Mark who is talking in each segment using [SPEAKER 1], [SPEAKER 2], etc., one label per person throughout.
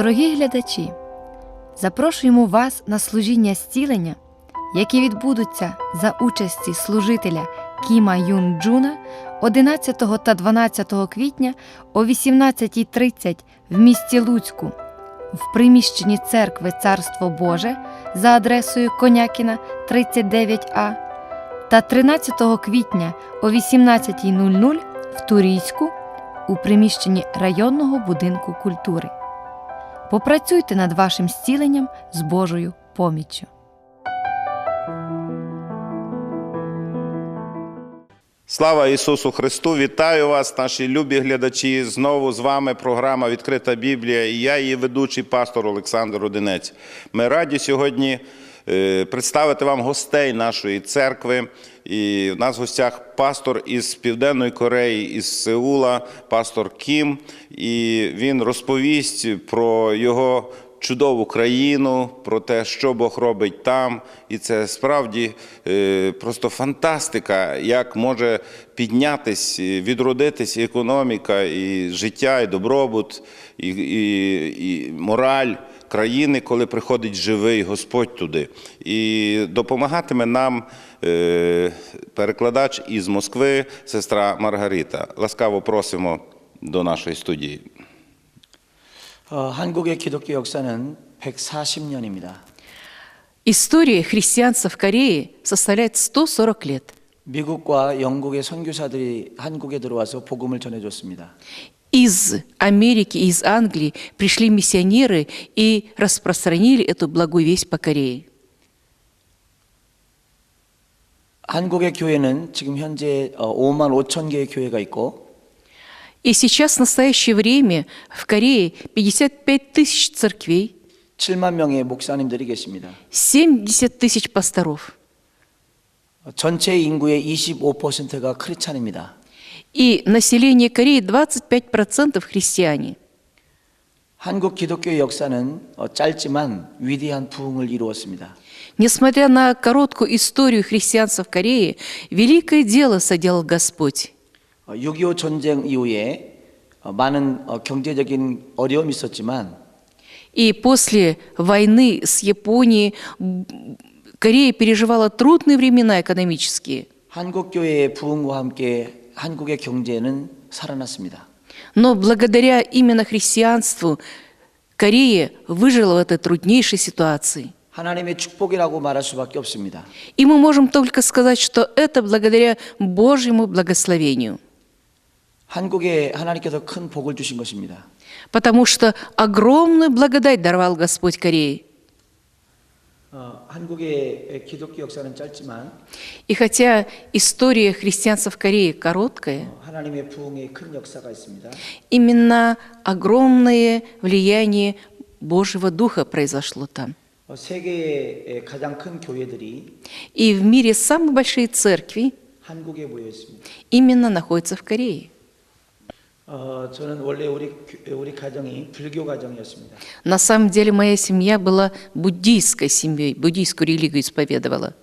[SPEAKER 1] Дорогі глядачі, запрошуємо вас на служіння зцілення, які відбудуться за участі служителя Кіма Юн Джуна 11 та 12 квітня о 18.30 в місті Луцьку в приміщенні церкви Царство Боже за адресою Конякіна 39А та 13 квітня о 18.00 в Турійську у приміщенні районного будинку культури. Попрацюйте над вашим зціленням з Божою поміччю.
[SPEAKER 2] Слава Ісусу Христу! Вітаю вас, наші любі глядачі. Знову з вами програма Відкрита Біблія і я, її ведучий пастор Олександр Одинець. Ми раді сьогодні представити вам гостей нашої церкви. І в нас в гостях пастор із Південної Кореї, із Сеула, пастор Кім. І він розповість про його чудову країну, про те, що Бог робить там. І це справді е, просто фантастика, як може піднятись, відродитись економіка, і життя, і добробут, і, і, і мораль країни, коли приходить живий Господь туди. І допомагатиме нам е, перекладач із Москви, сестра Маргарита. Ласкаво просимо до нашої студії.
[SPEAKER 3] 어, 한국의 기독교 역사는 140년입니다.
[SPEAKER 4] История христианства в Корее составляет 140 лет.
[SPEAKER 3] 미국과 영국의 선교사들이 한국에 들어와서 복음을 전해줬습니다.
[SPEAKER 4] Из Америки и из Англии пришли миссионеры и распространили эту благую весть по Корее.
[SPEAKER 3] 한국의 교회는 지금 현재 어, 5만 5천 개의 교회가 있고
[SPEAKER 4] И сейчас, в настоящее время, в Корее 55 тысяч церквей,
[SPEAKER 3] 7만 명의 목사님들이 계십니다.
[SPEAKER 4] 70 тысяч пасторов.
[SPEAKER 3] 어, 전체 인구의 25%가 크리스찬입니다.
[SPEAKER 4] И население Кореи 25% христиане.
[SPEAKER 3] 한국 기독교의 역사는 어, 짧지만 위대한 부흥을 이루었습니다.
[SPEAKER 4] Несмотря на короткую историю христианства в Корее, великое дело соделал Господь.
[SPEAKER 3] 어, 6.25 전쟁 이후에 어, 많은 어, 경제적인 어려움이 있었지만
[SPEAKER 4] И после войны с Японией м, Корея переживала трудные времена экономические.
[SPEAKER 3] 한국 교회의 부흥과 함께 한국의 경제는 살아났습니다.
[SPEAKER 4] Но благодаря именно христианству Корея выжила в этой труднейшей ситуации.
[SPEAKER 3] 하나님의 축복이라고 말할 수밖에 없습니다.
[SPEAKER 4] И мы можем только сказать, что это благодаря Божьему благословению.
[SPEAKER 3] 한국에 하나님께서 큰 복을 주신 것입니다.
[SPEAKER 4] Потому что огромную благодать даровал Господь Корее. И хотя история христианцев Кореи короткая, именно огромное влияние Божьего Духа произошло там. И в мире самые большие церкви именно находятся в Корее. На самом деле моя семья была буддийской семьей, буддийскую религию исповедовала.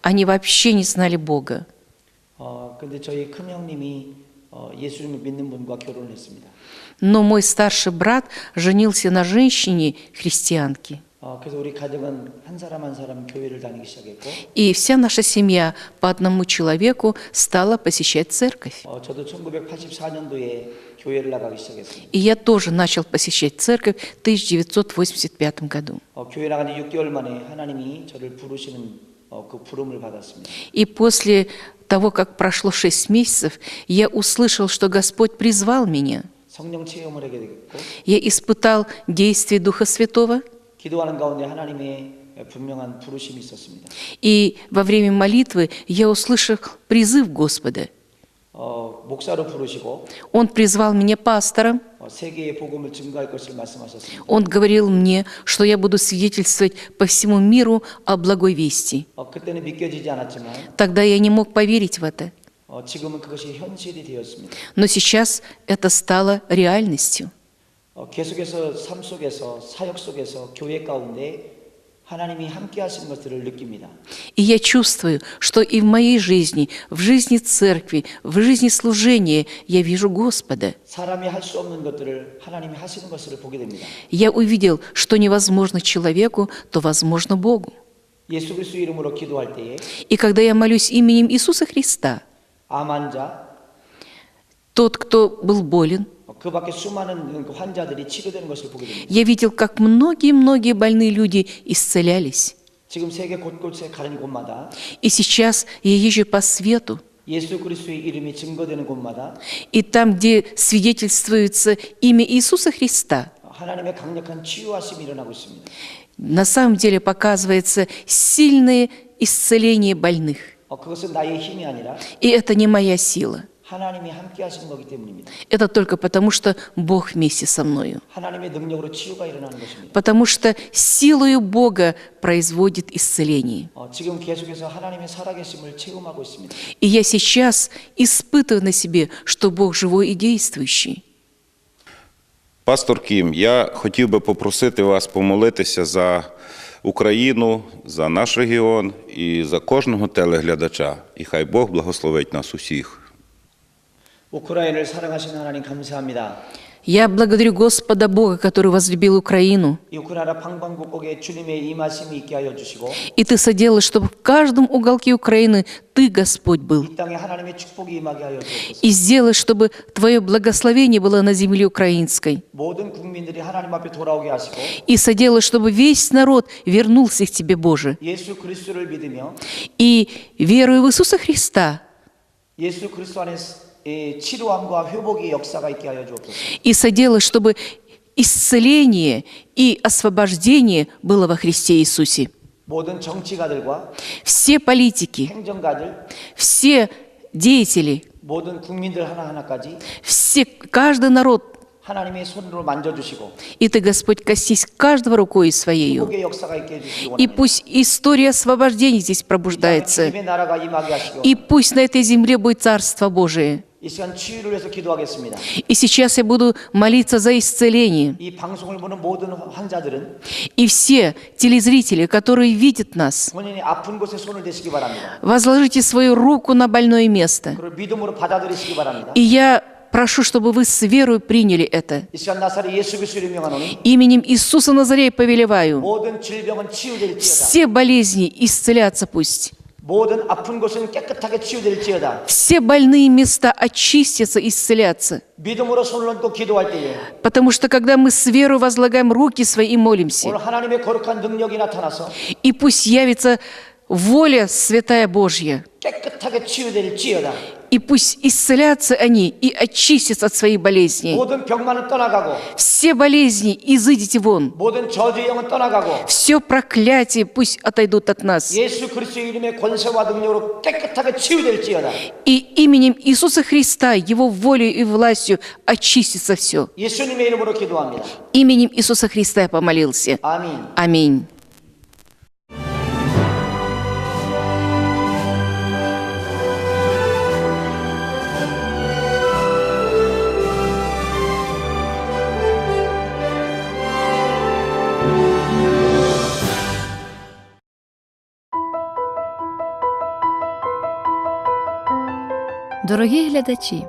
[SPEAKER 4] Они вообще не знали Бога. Но мой старший брат женился на женщине христианке. И вся наша семья по одному человеку стала посещать церковь. И я тоже начал посещать церковь в 1985 году. И после того, как прошло шесть месяцев, я услышал, что Господь призвал меня. Я испытал действие Духа Святого –
[SPEAKER 3] 기도하는 가운데 하나님의 분명한 부르심이 있었습니다.
[SPEAKER 4] и во время молитвы я услышал призыв Господа.
[SPEAKER 3] 어, 목사로 부르시고
[SPEAKER 4] Он призвал меня пастором.
[SPEAKER 3] 어, 세계의 복음을 증거할 것을 말씀하셨습니다.
[SPEAKER 4] Он говорил мне, что я буду свидетельствовать по всему миру о благой вести.
[SPEAKER 3] 어, 그때는 믿겨지지 않았지만
[SPEAKER 4] Тогда я не мог поверить в это.
[SPEAKER 3] 어, 지금은 그것이 현실이 되었습니다.
[SPEAKER 4] Но сейчас это стало реальностью.
[SPEAKER 3] 어, 계속해서 삶 속에서 사역 속에서 교회 가운데 하나님이 함께 하시는 것들을 느낍니다.
[SPEAKER 4] И я чувствую, что и в моей жизни, в жизни церкви, в жизни служения я вижу Господа.
[SPEAKER 3] 사람이 할 수 없는 것들을 하나님이 하시는 것을 보게 됩니다.
[SPEAKER 4] Я увидел, что невозможно человеку, то возможно Богу.
[SPEAKER 3] 예수 그리스도 이름으로 기도할 때에
[SPEAKER 4] И когда я молюсь именем Иисуса Христа,
[SPEAKER 3] 암 환자,
[SPEAKER 4] тот, кто был болен, я видел, как многие-многие больные люди исцелялись. И сейчас я езжу по свету. И там, где свидетельствуется имя Иисуса Христа, на самом деле показывается сильное исцеление больных. И это не моя сила. Это только потому, что Бог вместе со мною. Потому что силою Бога производит исцеление. И я сейчас испытываю на себе, что Бог живой и действующий.
[SPEAKER 2] Пастор Ким. я хотів би попросити вас помолитися за Україну, за наш регіон і за кожного телеглядача. І хай Бог благословить нас усіх.
[SPEAKER 3] 우크라이나를 사랑하시는 하나님 감사합니다.
[SPEAKER 4] Я благодарю Господа Бога, который возлюбил Украину.
[SPEAKER 3] 이 우크라이나 방방곡곡에 주님의 임하심이 있게 하여 주시고
[SPEAKER 4] И Ты соделал, чтобы в каждом уголке Украины Ты, Господь, был.
[SPEAKER 3] 이 땅에 하나님의 축복이 임하게 하여 주옵소서.
[SPEAKER 4] И сделай, чтобы Твое благословение было на земле украинской.
[SPEAKER 3] 모든 국민들이 하나님 앞에 돌아오게 하시고
[SPEAKER 4] И соделай, чтобы весь народ вернулся к Тебе, Боже.
[SPEAKER 3] 예수 그리스도를 믿으며
[SPEAKER 4] И веруя в Иисуса Христа,
[SPEAKER 3] 예수 그리스도 안에 예, 치료함과 회복의 역사가 있게 하여 주옵소서.
[SPEAKER 4] и соделай, чтобы исцеление и освобождение было во Христе Иисусе. Все политики, все деятели, все, каждый народ и Ты, Господь, коснись каждого рукой Своею. И пусть история освобождения здесь пробуждается. И пусть на этой земле будет Царство Божие. И сейчас я буду молиться за исцеление. И все телезрители, которые видят нас, возложите свою руку на больное место. И я прошу, чтобы вы с верой приняли это. Именем Иисуса Назарея повелеваю. Все болезни исцеляться пусть. Все больные места очистятся, исцелятся. Потому что когда мы с верой возлагаем руки свои и молимся, и пусть явится воля святая Божья, и пусть исцелятся они и очистятся от
[SPEAKER 3] своей болезни.
[SPEAKER 4] Все болезни изыдите вон. Все проклятие пусть отойдут от нас. И именем Иисуса Христа, Его волей и властью очистится все. Именем Иисуса Христа я помолился. Аминь.
[SPEAKER 1] Дорогі глядачі,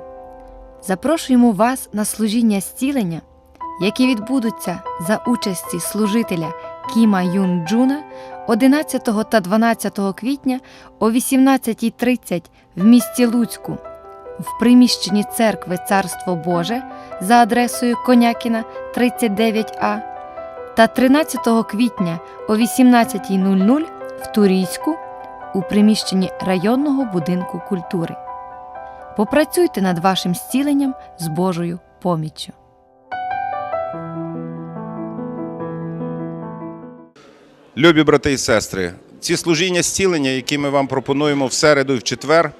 [SPEAKER 1] запрошуємо вас на служіння зцілення, які відбудуться за участі служителя Кіма Юн Джуна 11 та 12 квітня о 18.30 в місті Луцьку в приміщенні церкви Царство Боже за адресою Конякіна 39А та 13 квітня о 18.00 в Турійську у приміщенні районного будинку культури. Попрацюйте над вашим зціленням з Божою поміччю.
[SPEAKER 2] Любі брати і сестри, ці служіння зцілення, які ми вам пропонуємо в середу і в четвер,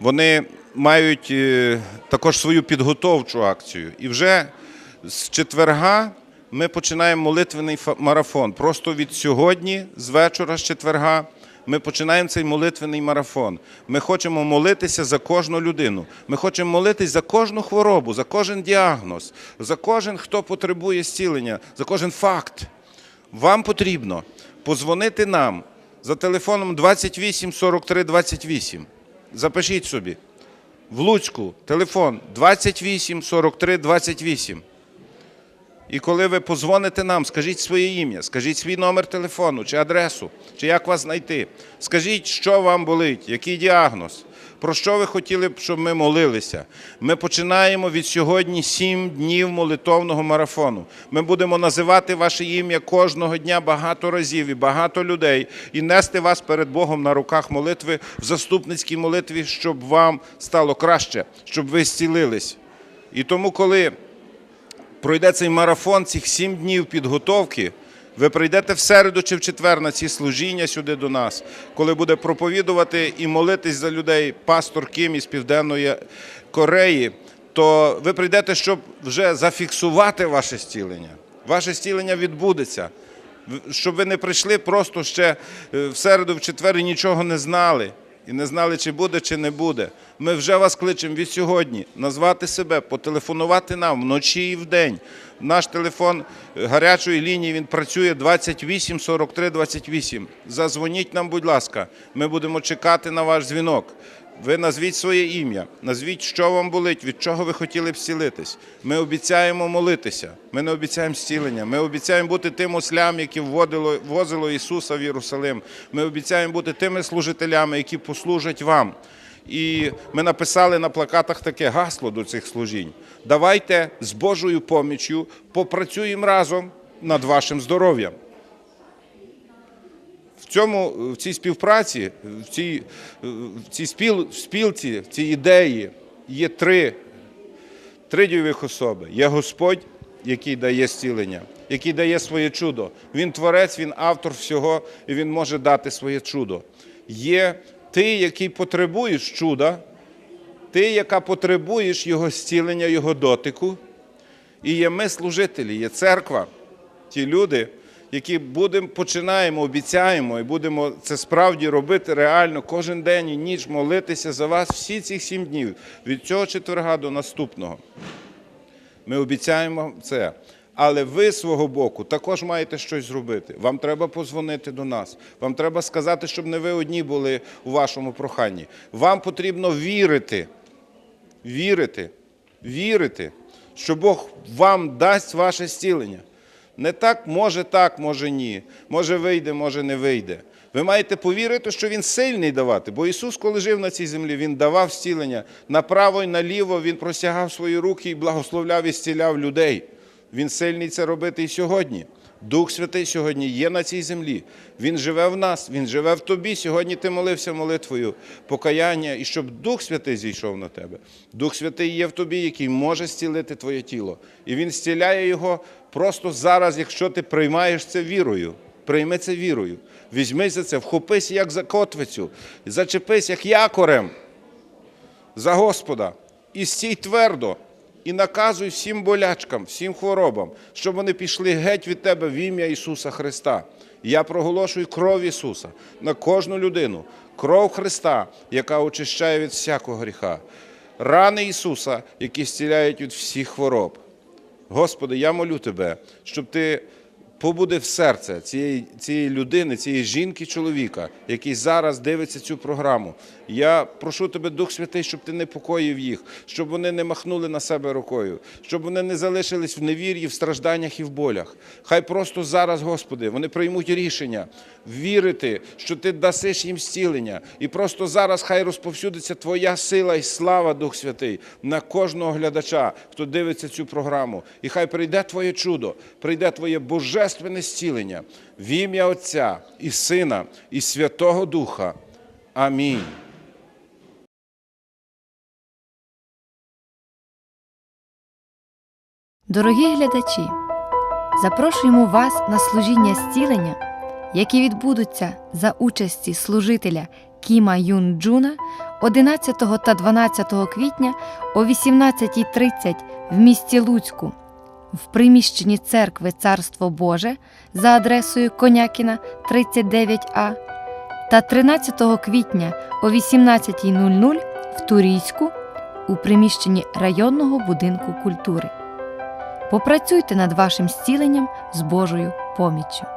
[SPEAKER 2] вони мають е, також свою підготовчу акцію. І вже з четверга ми починаємо молитвений марафон. Просто від сьогодні, з вечора, з четверга, ми починаємо цей молитвений марафон. Ми хочемо молитися за кожну людину. Ми хочемо молитись за кожну хворобу, за кожен діагноз, за кожен, хто потребує зцілення, за кожен факт. Вам потрібно позвонити нам за телефоном 28 43 28. Запишіть собі. В Луцьку телефон 28 43 28. І коли ви позвоните нам, скажіть своє ім'я, скажіть свій номер телефону чи адресу, чи як вас знайти. Скажіть, що вам болить, який діагноз, про що ви хотіли б, щоб ми молилися. Ми починаємо від сьогодні сім днів молитовного марафону. Ми будемо називати ваше ім'я кожного дня багато разів і багато людей, і нести вас перед Богом на руках молитви в заступницькій молитві, щоб вам стало краще, щоб ви зцілились. І тому, коли пройде цей марафон, цих сім днів підготовки. Ви прийдете в середу чи в четвер на ці служіння сюди до нас, коли буде проповідувати і молитись за людей пастор Кім із Південної Кореї, то ви прийдете, щоб вже зафіксувати ваше зцілення. Ваше зцілення відбудеться. Щоб ви не прийшли просто ще е, в середу, в четвер і нічого не знали. І не знали, чи буде, чи не буде. Ми вже вас кличемо від сьогодні назвати себе, потелефонувати нам вночі і вдень. Наш телефон гарячої лінії він працює 28 43 28. Зазвоніть нам, будь ласка. Ми будемо чекати на ваш дзвінок. Ви назвіть своє ім'я, назвіть, що вам болить, від чого ви хотіли б зцілитись. Ми обіцяємо молитися. Ми не обіцяємо зцілення. Ми обіцяємо бути тим ослям, які вводило, возило Ісуса в Єрусалим. Ми обіцяємо бути тими служителями, які послужать вам. І ми написали на плакатах таке гасло до цих служінь. Давайте з Божою поміччю попрацюємо разом над вашим здоров'ям. Цьому в цій співпраці, в цій, в цій спіл, в спілці, в цій ідеї є три, три дійових особи. Є Господь, який дає зцілення, який дає своє чудо. Він творець, він автор всього, і він може дати своє чудо. Є ти, який потребуєш чуда, ти, яка потребуєш його зцілення, його дотику. І є ми служителі, є церква, ті люди, які будемо, починаємо, обіцяємо і будемо це справді робити реально кожен день і ніч молитися за вас всі ці сім днів від цього четверга до наступного. Ми обіцяємо це. Але ви свого боку також маєте щось зробити. Вам треба позвонити до нас. Вам треба сказати, щоб не ви одні були у вашому проханні. Вам потрібно вірити, вірити, вірити, що Бог вам дасть ваше зцілення. Не так, може так, може ні. Може вийде, може не вийде. Ви маєте повірити, що Він сильний давати, бо Ісус, коли жив на цій землі, Він давав зцілення. Направо і наліво Він простягав свої руки і благословляв і зціляв людей. Він сильний це робити і сьогодні. Дух Святий сьогодні є на цій землі. Він живе в нас, Він живе в тобі. Сьогодні ти молився молитвою покаяння, і щоб Дух Святий зійшов на тебе. Дух Святий є в тобі, який може зцілити твоє тіло. І Він зціляє його просто зараз, якщо ти приймаєш це вірою. Прийми це вірою. Візьми за це, вхопись як за котвицю, зачепись як якорем за Господа і стій твердо, і наказуй всім болячкам, всім хворобам, щоб вони пішли геть від тебе в ім'я Ісуса Христа. Я проголошую кров Ісуса на кожну людину, кров Христа, яка очищає від всякого гріха, рани Ісуса, які зціляють від всіх хвороб. Господи, я молю Тебе, щоб Ти побудив серце цієї, цієї людини, цієї жінки, чоловіка, який зараз дивиться цю програму. Я прошу Тебе, Дух Святий, щоб Ти не покоїв їх, щоб вони не махнули на себе рукою, щоб вони не залишились в невір'ї, в стражданнях і в болях. Хай просто зараз, Господи, вони приймуть рішення вірити, що Ти дасиш їм зцілення. І просто зараз хай розповсюдиться Твоя сила і слава, Дух Святий, на кожного глядача, хто дивиться цю програму. І хай прийде Твоє чудо, прийде Твоє божественне зцілення в ім'я Отця і Сина, і Святого Духа. Амінь.
[SPEAKER 1] Дорогі глядачі, запрошуємо вас на служіння зцілення, які відбудуться за участі служителя Кіма Юн Джуна 11 та 12 квітня о 18.30 в місті Луцьку в приміщенні церкви Царство Боже за адресою Конякіна 39А та 13 квітня о 18.00 в Турійську у приміщенні районного будинку культури. Попрацюйте над вашим зціленням з Божою поміччю.